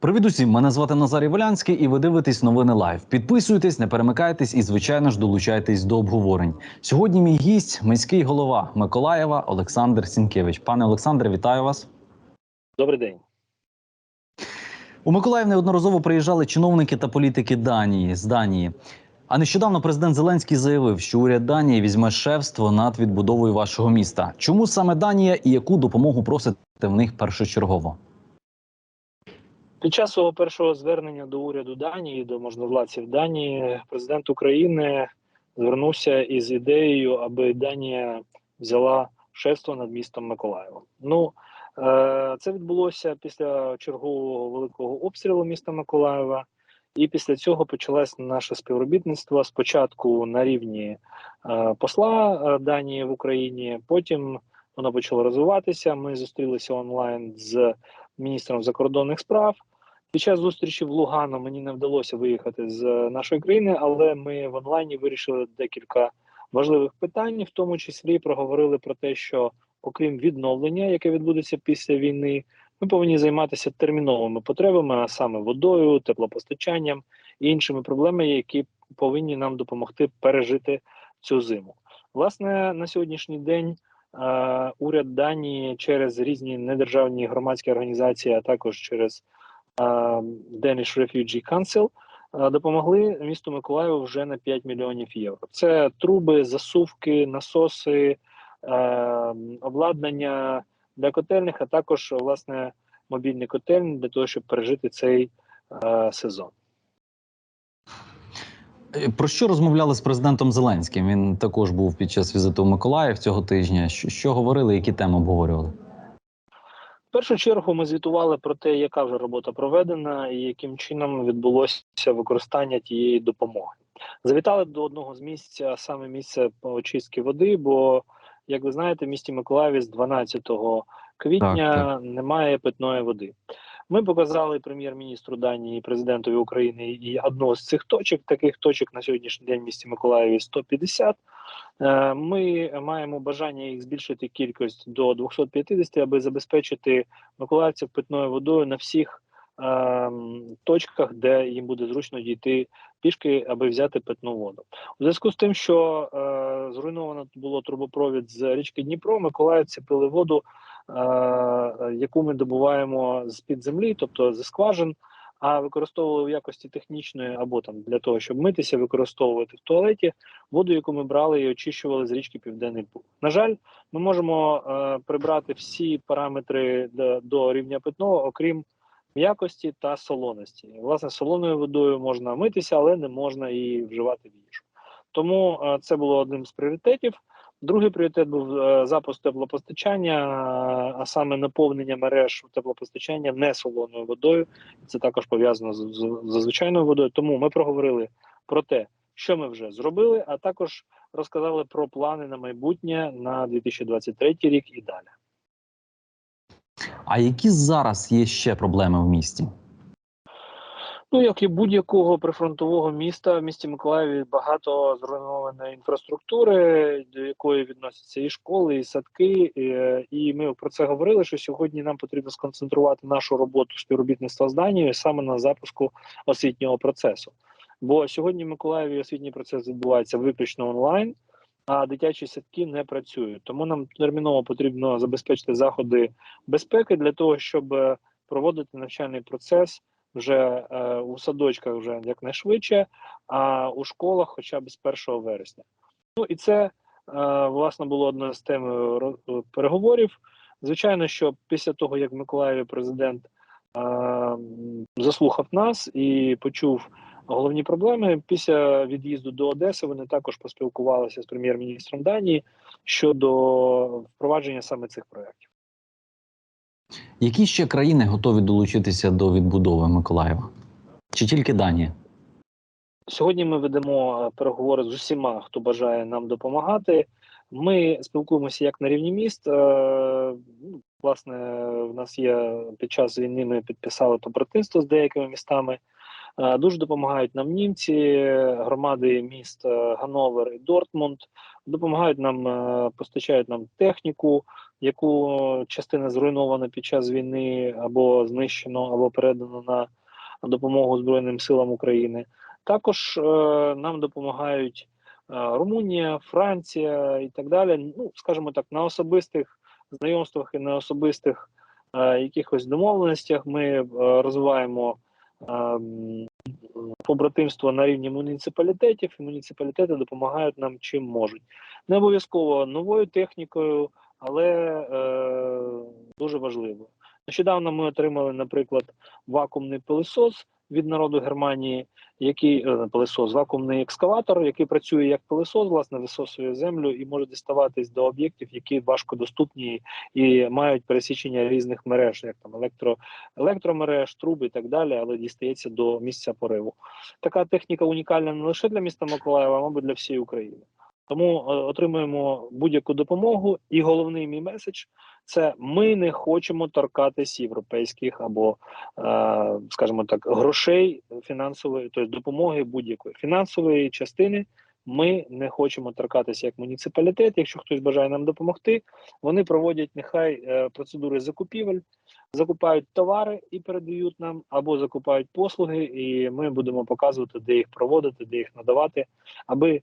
Привіт усім! Мене звати Назарій Волянський, і ви дивитесь новини лайв. Підписуйтесь, не перемикайтесь і, звичайно ж, долучайтесь до обговорень. Сьогодні мій гість, міський голова Миколаєва Олександр Сінкевич. Пане Олександре, вітаю вас. Добрий день. У Миколаїв неодноразово приїжджали чиновники та політики Данії з Данії. А нещодавно президент Зеленський заявив, що уряд Данії візьме шефство над відбудовою вашого міста. Чому саме Данія і яку допомогу просите в них першочергово? Під час свого першого звернення до уряду Данії, до можновладців Данії, президент України звернувся із ідеєю, аби Данія взяла шефство над містом Миколаєвом. Ну е, це відбулося після чергового великого обстрілу міста Миколаєва, і після цього почалось наше співробітництво спочатку на рівні е, посла е, Данії в Україні. Потім воно почало розвиватися. Ми зустрілися онлайн з міністром закордонних справ. Під час зустрічі в Лугано мені не вдалося виїхати з е, нашої країни, але ми в онлайні вирішили декілька важливих питань, в тому числі проговорили про те, що окрім відновлення, яке відбудеться після війни, ми повинні займатися терміновими потребами, а саме водою, теплопостачанням і іншими проблемами, які повинні нам допомогти пережити цю зиму. Власне, на сьогоднішній день. е, Уряд Данії через різні недержавні громадські організації, а також через Danish Refugee Council е, допомогли місту Миколаєву вже на 5 мільйонів євро. Це труби, засувки, насоси, е, обладнання для котельних, а також власне мобільний котельні для того, щоб пережити цей е, сезон. Е, Про що розмовляли з президентом Зеленським? Він також був під час візиту в Миколаїв цього тижня. Що говорили, які теми обговорювали? В першу чергу ми звітували про те, яка вже робота проведена і яким чином відбулося використання тієї допомоги. Завітали до одного з місць, а саме місце по очистки води. Бо, як ви знаєте, в місті Миколаєві з 12 квітня Так, немає питної води. Ми показали прем'єр-міністру Данії і президентові України і одну з цих точок. Таких точок на сьогоднішній день в місті Миколаєві 150. Е, Ми маємо бажання їх збільшити кількість до 250, аби забезпечити миколаївців питною водою на всіх е, точках, де їм буде зручно дійти пішки, аби взяти питну воду. У зв'язку з тим, що е, зруйновано було трубопровід з річки Дніпро, миколаївці пили воду, яку ми добуваємо з під землі, тобто зі скважин. А використовували в якості технічної або там для того, щоб митися, використовувати в туалеті воду, яку ми брали і очищували з річки Південний Буг. На жаль, ми можемо е, прибрати всі параметри до, до рівня питного, окрім м'якості та солоності. Власне, солоною водою можна митися, але не можна її вживати в їжу. Тому е, це було одним з пріоритетів. Другий пріоритет був е, запуск теплопостачання, а саме наповнення мереж теплопостачання не солоною водою. Це також пов'язано з, з звичайною водою. Тому ми проговорили про те, що ми вже зробили, а також розказали про плани на майбутнє на 2023 рік і далі. А які зараз є ще проблеми в місті? Ну, як і будь-якого прифронтового міста, в місті Миколаєві багато зруйнованої інфраструктури, до якої відносяться і школи, і садки. І, і ми про це говорили. Що сьогодні нам потрібно сконцентрувати нашу роботу співробітництва з Данією саме на запуску освітнього процесу. Бо сьогодні в Миколаєві освітній процес відбувається виключно онлайн, а дитячі садки не працюють. Тому нам терміново потрібно забезпечити заходи безпеки для того, щоб е, проводити навчальний процес вже е, у садочках вже якнайшвидше, а у школах хоча б з 1 вересня. Ну і це е, власне було одною з тем е, переговорів. Звичайно, що після того, як в Миколаєві президент е, заслухав нас і почув головні проблеми, після від'їзду до Одеси вони також поспілкувалися з прем'єр-міністром Данії щодо впровадження саме цих проєктів. Які ще країни готові долучитися до відбудови Миколаєва? Чи тільки Данія? Сьогодні ми ведемо е, переговори з усіма, хто бажає нам допомагати. Ми спілкуємося як на рівні міст. Е, ну, Власне, в нас є під час війни. Ми підписали побратимство з деякими містами. Е, Дуже допомагають нам німці, громади міст Ганновер і Дортмунд. Допомагають нам, постачають нам техніку, яку частина зруйнована під час війни або знищено, або передано на допомогу Збройним силам України. Також е, нам допомагають е, Румунія, Франція і так далі. Ну, скажімо так, на особистих знайомствах і на особистих е, якихось домовленостях ми е, розвиваємо е, побратимство на рівні муніципалітетів, і муніципалітети допомагають нам чим можуть. Не обов'язково новою технікою, але е, дуже важливо. Нещодавно ми отримали, наприклад, вакуумний пилисос від народу Германії, який е, пилисос, вакуумний екскаватор, який працює як пилисос, власне, висосує землю і може діставатись до об'єктів, які важко доступні і мають пересічення різних мереж, як там електро, електромереж, труби і так далі, але дістається до місця пориву. Така техніка унікальна не лише для міста Миколаєва, а мабуть для всієї України. Тому е, отримуємо будь-яку допомогу. І головний мій меседж це ми не хочемо торкатись європейських або, е, скажімо так, грошей фінансової, тобто допомоги будь-якої фінансової частини. Ми не хочемо торкатися як муніципалітет. Якщо хтось бажає нам допомогти, вони проводять нехай е, процедури закупівель, закупають товари і передають нам, або закупають послуги, і ми будемо показувати, де їх проводити, де їх надавати, аби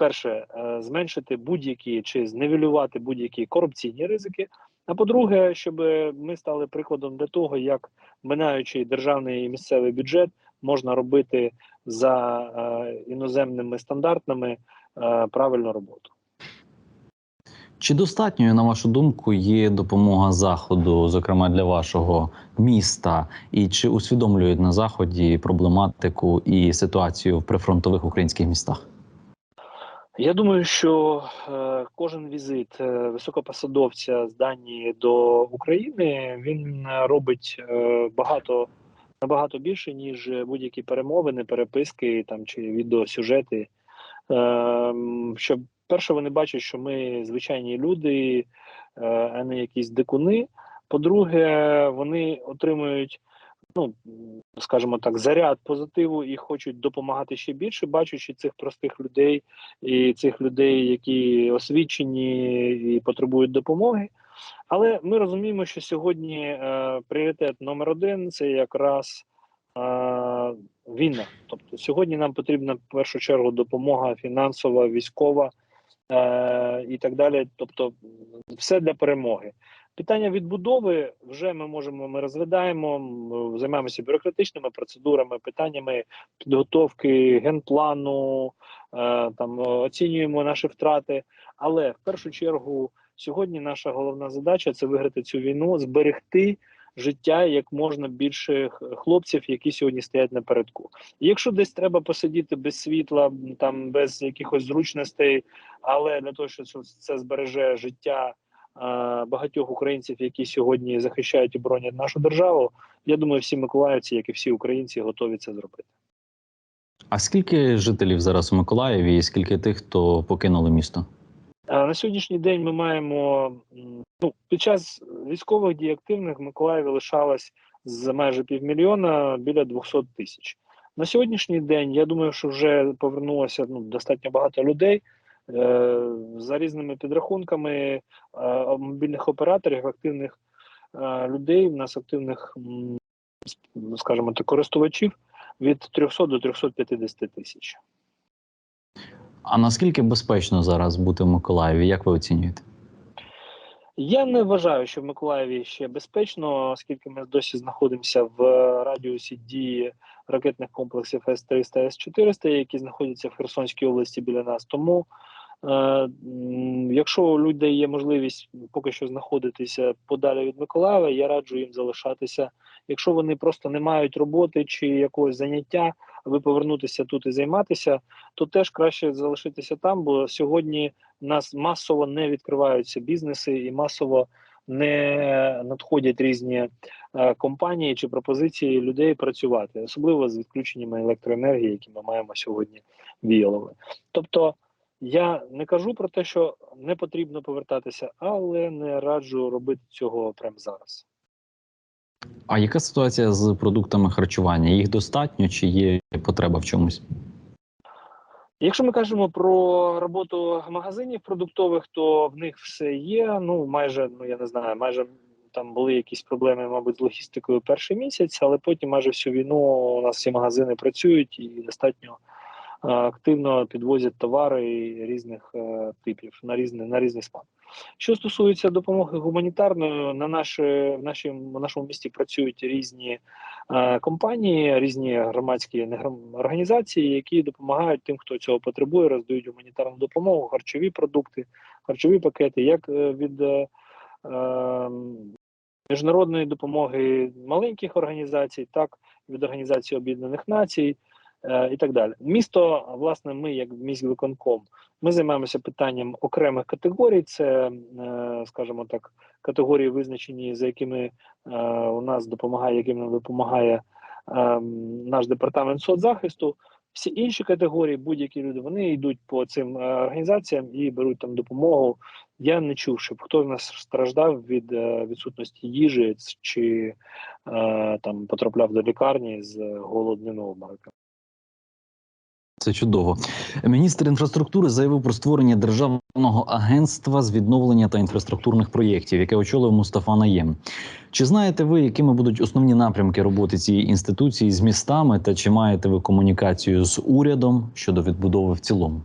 перше е, зменшити будь-які чи зневелювати будь-які корупційні ризики. А по-друге, щоб ми стали прикладом для того, як минаючи державний і місцевий бюджет можна робити за е, іноземними стандартами е, правильну роботу. Чи достатньою, на вашу думку, є допомога заходу, зокрема для вашого міста, і чи усвідомлюють на заході проблематику і ситуацію в прифронтових українських містах? Я думаю, що е, кожен візит е, високопосадовця з Данії до України він е, робить багато набагато більше, ніж будь-які перемовини, переписки там чи відеосюжети. Е, м, щоб перше, вони бачать, що ми звичайні люди, а не якісь дикуни. По-друге, вони отримують. Ну, скажімо так, заряд позитиву і хочуть допомагати ще більше, бачачи цих простих людей і цих людей, які освічені і потребують допомоги. Але ми розуміємо, що сьогодні е, пріоритет номер один це якраз е, війна. Тобто сьогодні нам потрібна в першу чергу допомога фінансова, військова е, і так далі. Тобто, все для перемоги. Питання відбудови вже ми можемо, ми розглядаємо, займаємося бюрократичними процедурами, питаннями підготовки генплану, е, там оцінюємо наші втрати. Але в першу чергу сьогодні наша головна задача це виграти цю війну, зберегти життя як можна більше хлопців, які сьогодні стоять напередку. І якщо десь треба посидіти без світла, там без якихось зручностей, але для того, щоб це- збереже життя багатьох українців, які сьогодні захищають і боронять нашу державу, я думаю, всі миколаївці, як і всі українці, готові це зробити. А скільки жителів зараз у Миколаєві, і скільки тих, хто покинули місто? А На сьогоднішній день ми маємо ну, під час військових дій активних в Миколаєві лишалось з майже півмільйона біля 200 тисяч. На сьогоднішній день я думаю, що вже повернулося ну, достатньо багато людей. Е, за різними підрахунками е, мобільних операторів, активних е, людей, у нас активних, с- скажімо так, користувачів від 300 до 350 тисяч. А наскільки безпечно зараз бути в Миколаєві? Як ви оцінюєте? Я не вважаю, що в Миколаєві ще безпечно, оскільки ми досі знаходимося в радіусі дії ракетних комплексів С-300 С-400, які знаходяться в Херсонській області біля нас. Тому, е, якщо у людей є можливість поки що знаходитися подалі від Миколаєва, я раджу їм залишатися. Якщо вони просто не мають роботи чи якогось заняття, аби повернутися тут і займатися, то теж краще залишитися там, бо сьогодні нас масово не відкриваються бізнеси і масово не надходять різні е, компанії чи пропозиції людей працювати, особливо з відключеннями електроенергії, які ми маємо сьогодні віялові. Тобто я не кажу про те, що не потрібно повертатися, але не раджу робити цього прямо зараз. А яка ситуація з продуктами харчування? Їх достатньо чи є потреба в чомусь? Якщо ми кажемо про роботу магазинів продуктових, то в них все є. Ну майже ну я не знаю, майже там були якісь проблеми, мабуть, з логістикою перший місяць, але потім майже всю війну у нас всі магазини працюють і достатньо активно підвозять товари різних е, типів на різний на різний смак. Що стосується допомоги гуманітарної, на наші, в, нашій, в нашому місті працюють різні е, компанії, різні громадські організації, які допомагають тим, хто цього потребує, роздають гуманітарну допомогу, харчові продукти, харчові пакети, як е, від е, е, міжнародної допомоги маленьких організацій, так і від Організації Об'єднаних Націй. Е, І так далі, місто, власне, ми, як міськвиконком, ми займаємося питанням окремих категорій. Це, е, скажімо так, категорії визначені, за якими е, у нас допомагає, яким нам допомагає е, наш департамент соцзахисту. Всі інші категорії, будь-які люди, вони йдуть по цим організаціям і беруть там допомогу. Я не чув, щоб хто в нас страждав від відсутності їжі чи там потрапляв до лікарні з голодними обмороками. Це чудово. Міністр інфраструктури заявив про створення державного агентства з відновлення та інфраструктурних проєктів, яке очолив Мустафа Наєм. Чи знаєте ви, якими будуть основні напрямки роботи цієї інституції з містами, та чи маєте ви комунікацію з урядом щодо відбудови в цілому?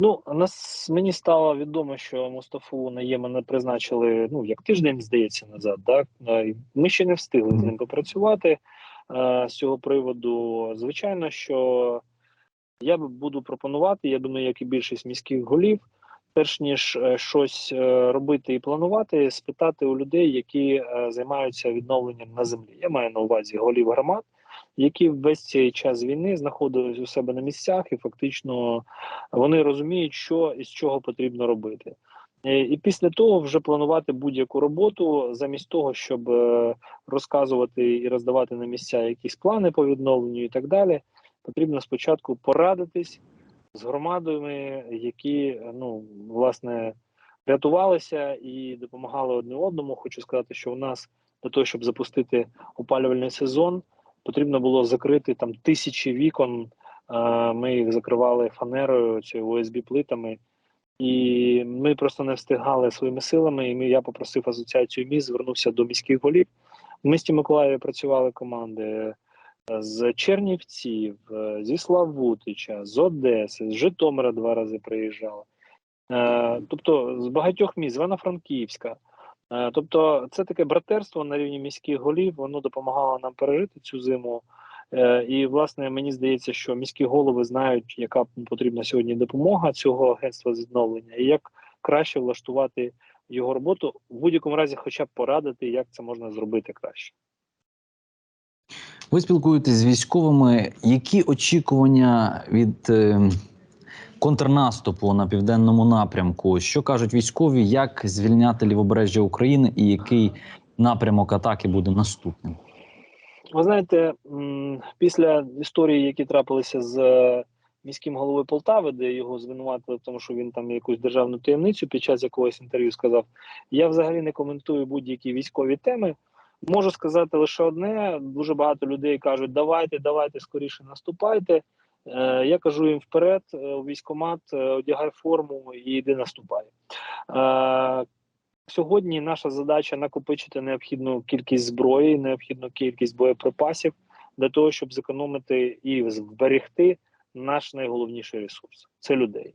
Ну, нас мені стало відомо, що Мустафу Наємана призначили ну як тиждень, здається, назад. Так ми ще не встигли з ним попрацювати з цього приводу. Звичайно, що я буду пропонувати. Я думаю, як і більшість міських голів, перш ніж е, щось е, робити і планувати, спитати у людей, які е, займаються відновленням на землі. Я маю на увазі голів громад, які весь цей час війни знаходились у себе на місцях, і фактично вони розуміють, що і з чого потрібно робити. І після того вже планувати будь-яку роботу, замість того, щоб розказувати і роздавати на місця якісь плани по відновленню і так далі. Потрібно спочатку порадитись з громадами, які ну власне рятувалися і допомагали одне одному. Хочу сказати, що у нас для того, щоб запустити опалювальний сезон, потрібно було закрити там тисячі вікон. Е, Ми їх закривали фанерою чи ОСБ плитами, і ми просто не встигали своїми силами. І ми, я попросив асоціацію міст, звернувся до міських голів. В місті Миколаєві працювали команди з Чернівців, е, зі Славутича, з Одеси, з Житомира два рази приїжджали. Е, Тобто з багатьох міст, Івано-Франківська. Е, Тобто, це таке братерство на рівні міських голів, воно допомагало нам пережити цю зиму. І, власне, мені здається, що міські голови знають, яка потрібна сьогодні допомога цього агентства з відновлення, і як краще влаштувати його роботу, в будь-якому разі, хоча б порадити, як це можна зробити краще. Ви спілкуєтесь з військовими. Які очікування від е, контрнаступу на південному напрямку? Що кажуть військові, як звільняти лівобережжя України і який напрямок атаки буде наступним? Ви знаєте, після історії, які трапилися з е, міським головою Полтави, де його звинуватили в тому, що він там якусь державну таємницю під час якогось інтерв'ю сказав, я взагалі не коментую будь-які військові теми. Можу сказати лише одне: дуже багато людей кажуть, давайте, давайте скоріше наступайте. Е, я кажу їм вперед, е, у військкомат, е, одягай форму і йди наступай. Сьогодні наша задача накопичити необхідну кількість зброї, необхідну кількість боєприпасів для того, щоб зекономити і зберегти наш найголовніший ресурс це людей.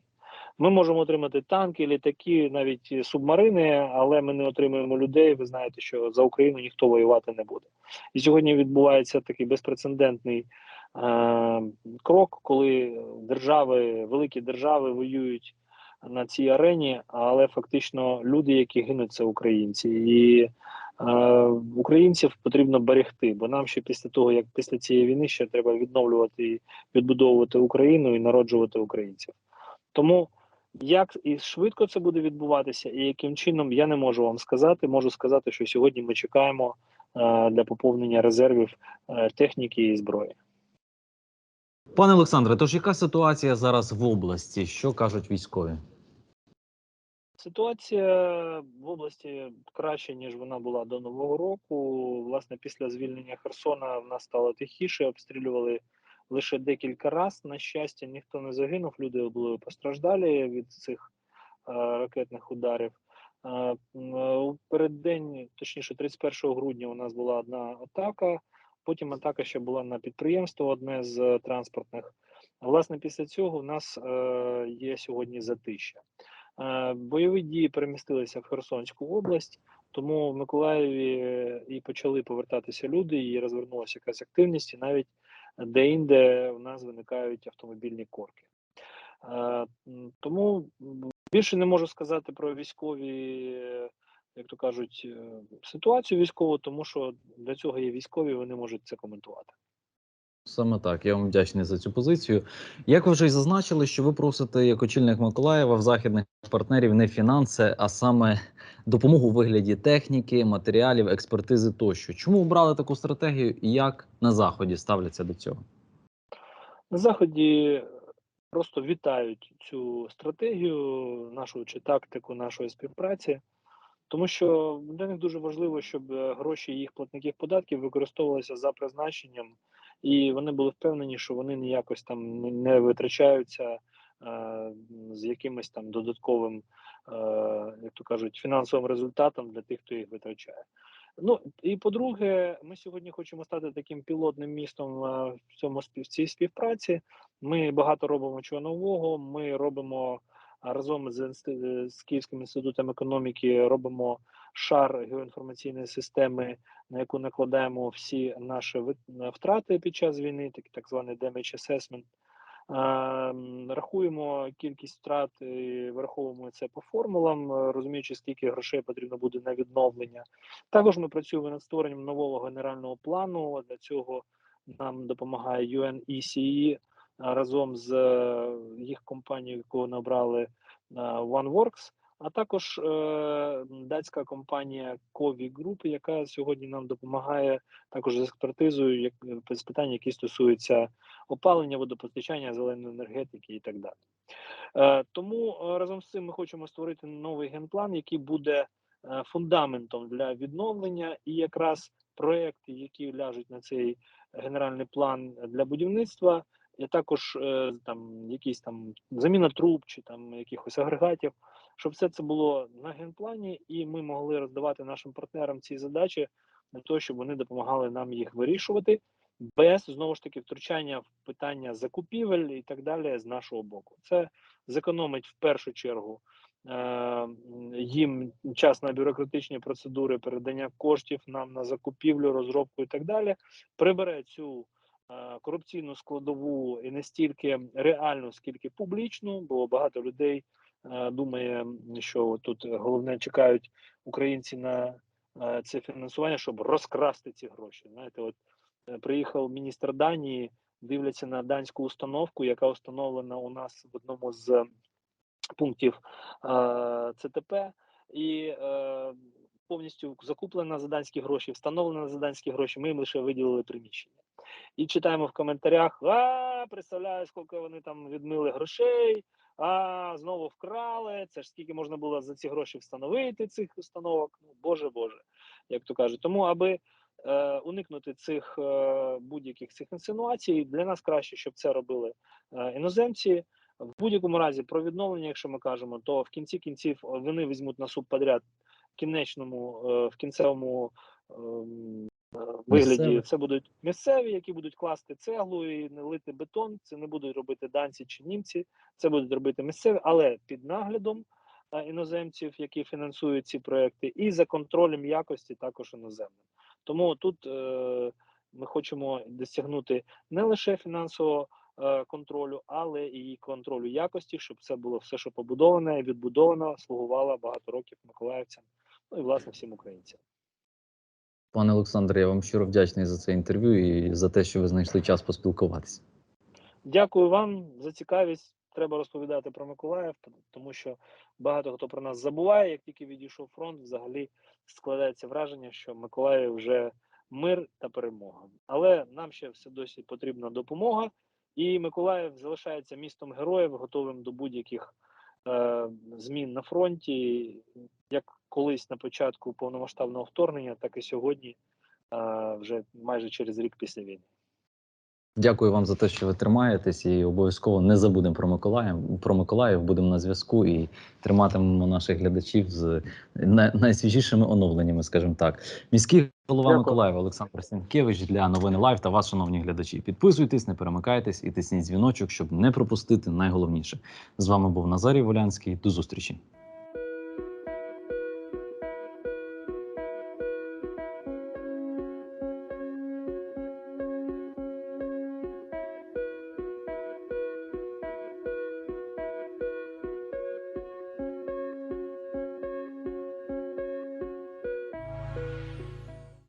Ми можемо отримати танки, літаки, навіть субмарини, але ми не отримуємо людей. Ви знаєте, що за Україну ніхто воювати не буде. І сьогодні відбувається такий безпрецедентний е- крок, коли держави, великі держави воюють на цій арені, але фактично люди, які гинуть, це українці, і е, українців потрібно берегти, бо нам ще після того, як після цієї війни ще треба відновлювати і відбудовувати Україну і народжувати українців. Тому як і швидко це буде відбуватися, і яким чином я не можу вам сказати. Можу сказати, що сьогодні ми чекаємо е, для поповнення резервів е, техніки і зброї. Пане Олександре, тож яка ситуація зараз в області? Що кажуть військові? Ситуація в області краще, ніж вона була до Нового року. Власне, після звільнення Херсона в нас стало тихіше, обстрілювали лише декілька разів. На щастя, ніхто не загинув, люди були постраждалі від цих е, ракетних ударів. Е, е, у переддень, точніше, 31 грудня, у нас була одна атака. Потім атака ще була на підприємство, одне з транспортних. Власне, після цього в нас є сьогодні затища. Бойові дії перемістилися в Херсонську область, тому в Миколаєві і почали повертатися люди, і розвернулася якась активність, і навіть де-інде у нас виникають автомобільні корки. Е, Тому більше не можу сказати про військові, як то кажуть, е, ситуацію військову, тому що для цього є військові, вони можуть це коментувати. Саме так, я вам вдячний за цю позицію. Як ви вже й зазначили, що ви просите як очільник Миколаєва в західних партнерів не фінанси, а саме допомогу у вигляді техніки, матеріалів, експертизи тощо. Чому обрали таку стратегію і як на заході ставляться до цього? На заході просто вітають цю стратегію, нашу чи тактику нашої співпраці, тому що для них дуже важливо, щоб е, гроші їх платників податків використовувалися за призначенням, і вони були впевнені, що вони ніякось там не- витрачаються з якимось там додатковим, е, як то кажуть, фінансовим результатом для тих, хто їх витрачає. Ну і по-друге, ми сьогодні хочемо стати таким пілотним містом е, в цьому в цій співпраці. Ми багато робимо чого нового. Ми робимо разом з, з Київським інститутом економіки, робимо шар геоінформаційної системи, на яку накладаємо всі наші втрати під час війни, так, так званий damage assessment. А, м, Рахуємо кількість втрат, і враховуємо це по формулам, е, розуміючи, скільки грошей потрібно буде на відновлення. Також ми працюємо над створенням нового генерального плану. Для цього нам допомагає UNECE разом з е, їх компанією, яку набрали е, OneWorks, а також е, датська компанія Covi Group, яка сьогодні нам допомагає також з експертизою, як е, з питань, які стосуються опалення, водопостачання, зеленої енергетики і так далі. Е, Тому е, разом з цим ми хочемо створити новий генплан, який буде е, фундаментом для відновлення, і якраз проекти, які ляжуть на цей генеральний план для будівництва, також е, там якісь там заміна труб чи там якихось агрегатів, щоб все це було на генплані, і ми могли роздавати нашим партнерам ці задачі для того, щоб вони допомагали нам їх вирішувати. Без знову ж таки втручання в питання закупівель і так далі з нашого боку. Це зекономить в першу чергу е, їм час на бюрократичні процедури передання коштів нам на закупівлю, розробку і так далі. Прибере цю корупційну складову і не стільки реальну, скільки публічну, бо багато людей е, думає, що тут головне чекають українці на е, це фінансування, щоб розкрасти ці гроші. Знаєте, от е, приїхав міністр Данії, дивляться на данську установку, яка установлена у нас в одному з пунктів е, ЦТП, і е, повністю закуплена за данські гроші, встановлена за данські гроші. Ми їм лише виділили приміщення. І читаємо в коментарях: а представляю, скільки вони там відмили грошей. А знову вкрали. Це ж скільки можна було за ці гроші встановити цих установок? Ну боже Боже, як то кажуть. Тому аби е, уникнути цих е, будь-яких цих інсинуацій, для нас краще, щоб це робили е, іноземці. В будь-якому разі про відновлення, якщо ми кажемо, то в кінці кінців вони візьмуть на субподряд в кінечному, в кінцевому ем, вигляді. Місцеві. Це будуть місцеві, які будуть класти цеглу і не лити бетон. Це не будуть робити данці чи німці. Це будуть робити місцеві, але під наглядом е, іноземців, які фінансують ці проекти, і за контролем якості також іноземним. Тому тут е, ми хочемо досягнути не лише фінансового е, контролю, але і контролю якості, щоб це було все, що побудоване, відбудовано, слугувало багато років миколаївцям, ну і власне всім українцям. Пане Олександре, я вам щиро вдячний за це інтерв'ю і за те, що ви знайшли час поспілкуватися. Дякую вам за цікавість. Треба розповідати про Миколаїв, тому що багато хто про нас забуває. Як тільки відійшов фронт, взагалі складається враження, що Миколаїв вже мир та перемога. Але нам ще все досі потрібна допомога, і Миколаїв залишається містом героїв, готовим до будь-яких змін на фронті, як колись на початку повномасштабного вторгнення, так і сьогодні, е, вже майже через рік після війни. Дякую вам за те, що ви тримаєтесь, і обов'язково не забудемо про Миколаїв. Про Миколаїв будемо на зв'язку і триматимемо наших глядачів з найсвіжішими оновленнями, скажімо так. Міський голова Дякую. Миколаєва Олександр Сінкевич для новини Лайв та вас, шановні глядачі. Підписуйтесь, не перемикайтесь і тисніть дзвіночок, щоб не пропустити найголовніше. З вами був Назарій Волянський. До зустрічі.